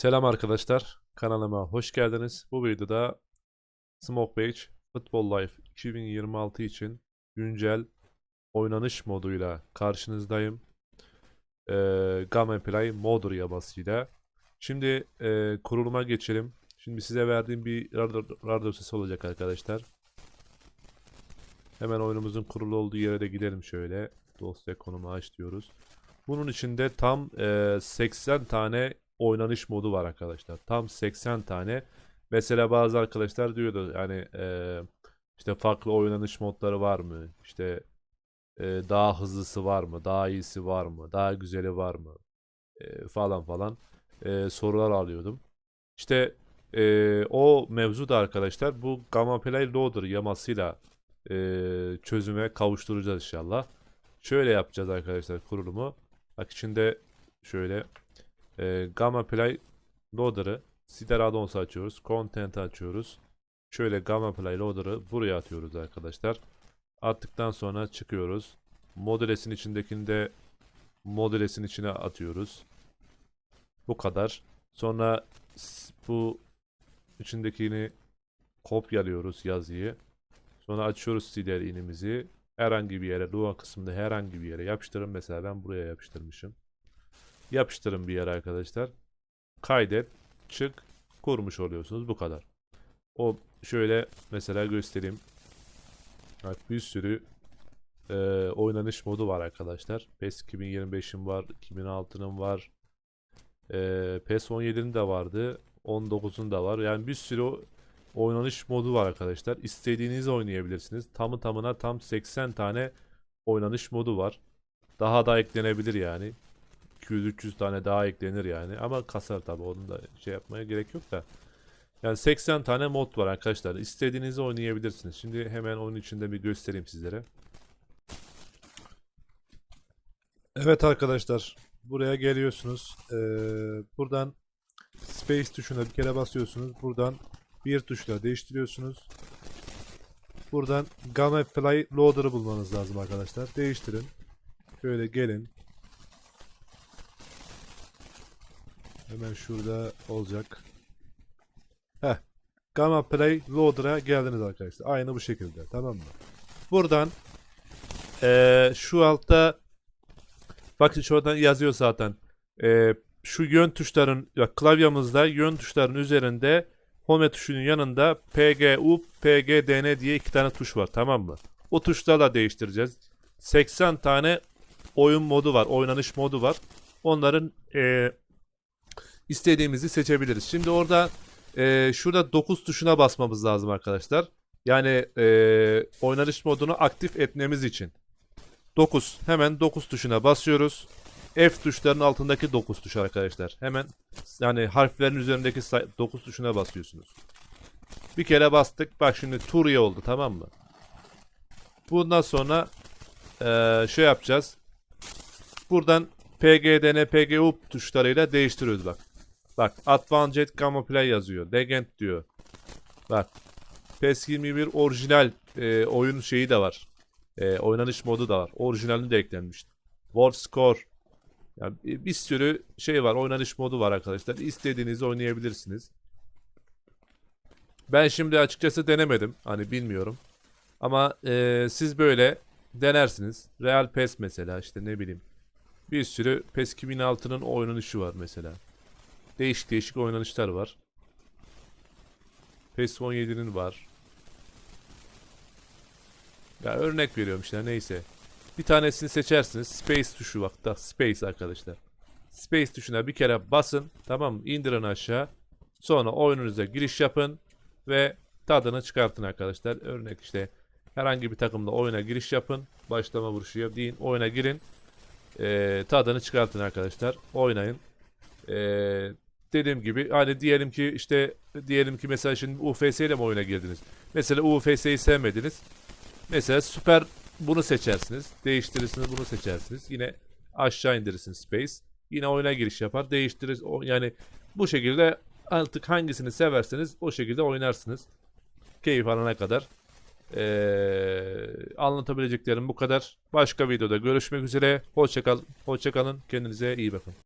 Selam arkadaşlar, kanalıma hoş geldiniz. Bu videoda Smoke Beach Football Life 2026 için güncel oynanış moduyla karşınızdayım. Ee, Game Play Modur yamasıyla. Şimdi e, kuruluma geçelim. Şimdi size verdiğim bir radyo, radyo sesi olacak arkadaşlar. Hemen oyunumuzun kurulu olduğu yere de gidelim şöyle. Dosya konumu aç diyoruz. Bunun içinde tam e, 80 tane oynanış modu var arkadaşlar. Tam 80 tane. Mesela bazı arkadaşlar diyordu yani e, işte farklı oynanış modları var mı? İşte e, daha hızlısı var mı? Daha iyisi var mı? Daha güzeli var mı? E, falan falan e, sorular alıyordum. İşte e, o mevzu da arkadaşlar bu Gamma Play Loader yamasıyla e, çözüme kavuşturacağız inşallah. Şöyle yapacağız arkadaşlar kurulumu. Bak içinde şöyle e, Gamma Play Loader'ı Sider Addons'u açıyoruz. Content açıyoruz. Şöyle Gamma Play Loader'ı buraya atıyoruz arkadaşlar. Attıktan sonra çıkıyoruz. Modüles'in içindekini de Modüles'in içine atıyoruz. Bu kadar. Sonra bu içindekini kopyalıyoruz yazıyı. Sonra açıyoruz Sider inimizi. Herhangi bir yere, Lua kısmında herhangi bir yere yapıştırın. Mesela ben buraya yapıştırmışım. Yapıştırın bir yere arkadaşlar. Kaydet, çık, kurmuş oluyorsunuz. Bu kadar. O şöyle mesela göstereyim. Bak bir sürü e, oynanış modu var arkadaşlar. PES 2025'in var, 2006'nın var. E, PES 17'nin de vardı. 19'un da var. Yani bir sürü oynanış modu var arkadaşlar. İstediğinizi oynayabilirsiniz. Tamı tamına tam 80 tane oynanış modu var. Daha da eklenebilir yani. 200-300 tane daha eklenir yani. Ama kasar tabi onu da şey yapmaya gerek yok da. Yani 80 tane mod var arkadaşlar. İstediğinizi oynayabilirsiniz. Şimdi hemen onun içinde bir göstereyim sizlere. Evet arkadaşlar. Buraya geliyorsunuz. Ee, buradan Space tuşuna bir kere basıyorsunuz. Buradan bir tuşla değiştiriyorsunuz. Buradan Gamma Fly Loader'ı bulmanız lazım arkadaşlar. Değiştirin. Şöyle gelin. Hemen şurada olacak. Heh. Gamma Play Loader'a geldiniz arkadaşlar. Aynı bu şekilde. Tamam mı? Buradan eee, şu altta bakın şuradan yazıyor zaten. Eee, şu yön tuşların ya klavyemizde yön tuşların üzerinde Home tuşunun yanında PGU, PGDN diye iki tane tuş var. Tamam mı? O tuşlarla değiştireceğiz. 80 tane oyun modu var. Oynanış modu var. Onların eee istediğimizi seçebiliriz. Şimdi orada e, şurada 9 tuşuna basmamız lazım arkadaşlar. Yani e, oynanış modunu aktif etmemiz için. 9. Hemen 9 tuşuna basıyoruz. F tuşlarının altındaki 9 tuş arkadaşlar. Hemen yani harflerin üzerindeki 9 tuşuna basıyorsunuz. Bir kere bastık. Bak şimdi Turiye oldu tamam mı? Bundan sonra e, şey yapacağız. Buradan PGDN, PGU tuşlarıyla değiştiriyoruz bak. Bak Advanced Gamma Play yazıyor. Legend diyor. Bak. PES 21 orijinal e, oyun şeyi de var. E, oynanış modu da var. Orijinalini de eklenmiş. War Score. Yani bir sürü şey var. Oynanış modu var arkadaşlar. İstediğinizi oynayabilirsiniz. Ben şimdi açıkçası denemedim. Hani bilmiyorum. Ama e, siz böyle denersiniz. Real PES mesela işte ne bileyim. Bir sürü PES 2006'nın oynanışı var mesela. Değişik değişik oynanışlar var. PES 17'nin var. Ya örnek veriyorum işte neyse. Bir tanesini seçersiniz. Space tuşu bak da Space arkadaşlar. Space tuşuna bir kere basın. Tamam mı? İndirin aşağı. Sonra oyununuza giriş yapın. Ve tadını çıkartın arkadaşlar. Örnek işte herhangi bir takımda oyuna giriş yapın. Başlama vuruşu yap deyin. Oyuna girin. Ee, tadını çıkartın arkadaşlar. Oynayın. Ee, dediğim gibi hani diyelim ki işte diyelim ki mesela şimdi UFS ile mi oyuna girdiniz? Mesela UFS'yi sevmediniz. Mesela süper bunu seçersiniz. Değiştirirsiniz bunu seçersiniz. Yine aşağı indirirsiniz Space. Yine oyuna giriş yapar. Değiştiririz. O, yani bu şekilde artık hangisini severseniz o şekilde oynarsınız. Keyif alana kadar. Ee, anlatabileceklerim bu kadar. Başka videoda görüşmek üzere. Hoşçakal, hoşçakalın. Kendinize iyi bakın.